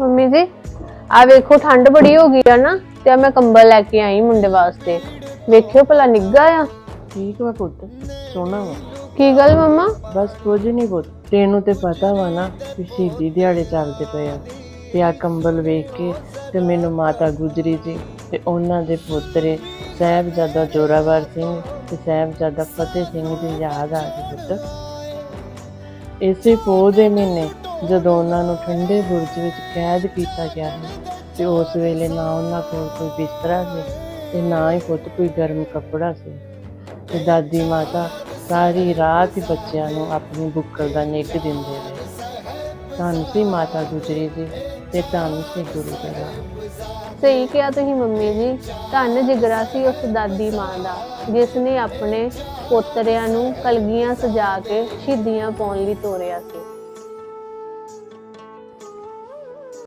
Mummy ਜੀ ਆ ਵੇਖੋ ਠੰਡ ਬੜੀ ਹੋ ਗਈ ਆ ਨਾ ਤੇ ਆ ਮੈਂ ਕੰਬਲ ਲੈ ਕੇ ਆਈ ਮੁੰਡੇ ਵਾਸਤੇ। ਵੇਖਿਓ ਭਲਾ ਨਿੱਗਾ ਆ। ਠੀਕ ਵਾ ਪੁੱਤ ਸੋਹਣਾ ਵਾ। ਕੀ ਗੱਲ ਮੰਮਾ? ਬਸ ਕੁਝ ਨਹੀਂ ਪੁੱਤ ਤੈਨੂੰ ਤੇ ਪਤਾ ਵਾ ਨਾ ਕਿ ਸ਼ਹੀਦੀ ਦਿਹਾੜੇ ਚੱਲਦੇ ਪਏ ਆ। ਤੇ ਆ ਕੰਬਲ ਵੇਖ ਕੇ ਤੇ ਮੈਨੂੰ ਮਾਤਾ ਗੁਜਰੀ ਜੀ ਤੇ ਉਹਨਾਂ ਦੇ ਪੋਤਰੇ ਸਾਹਿਬਜ਼ਾਦਾ ਜੋਰਾਵਰ ਸਿੰਘ ਤੇ ਸਾਹਿਬਜ਼ਾਦਾ ਫਤਿਹ ਸਿੰਘ ਦੀ ਯਾਦ ਆ ਗਈ ਪੁੱਤ। ਇਸੇ ਪੋਹ ਦੇ ਮਹੀਨੇ ਜਦੋਂ ਉਹਨਾਂ ਨੂੰ ਠੰਡੇ ਬੁਰਜ ਵਿੱਚ ਕੈਦ ਕੀਤਾ ਗਿਆ ਸੀ ਤੇ ਉਸ ਵੇਲੇ ਨਾ ਉਹਨਾਂ ਕੋਲ ਕੋਈ ਬਿਸਤਰਾ ਸੀ ਤੇ ਨਾ ਹੀ ਪੁੱਤ ਕੋਈ ਗਰਮ ਕੱਪੜਾ ਸੀ। ਤੇ ਦਾਦੀ ਮਾਤਾ ਸਾਰੀ ਰਾਤ ਹੀ ਬੱਚਿਆਂ ਨੂੰ ਆਪਣੀ ਬੁੱਕਲ ਦਾ ਨਿੱਘ ਦਿੰਦੇ ਰਹੇ। ਧੰਨ ਸੀ ਮਾਤਾ ਗੁਜਰੀ ਜੀ ਤੇ ਧੰਨ ਸੀ ਗੁਰੂ ਗ੍ਰੰਥ ਸਹੀ ਕਿਹਾ ਤੁਸੀਂ ਮੰਮੀ ਜੀ। ਧੰਨ ਜਿਗਰਾ ਸੀ ਉਸ ਦਾਦੀ ਮਾਂ ਦਾ, ਜਿਸ ਨੇ ਆਪਣੇ ਪੋਤਰਿਆਂ ਨੂੰ ਕਲਗੀਆਂ ਸਜਾ ਕੇ ਸ਼ਹੀਦੀਆਂ ਪਾਉਣ ਲਈ ਤੋਰਿਆ ਸੀ।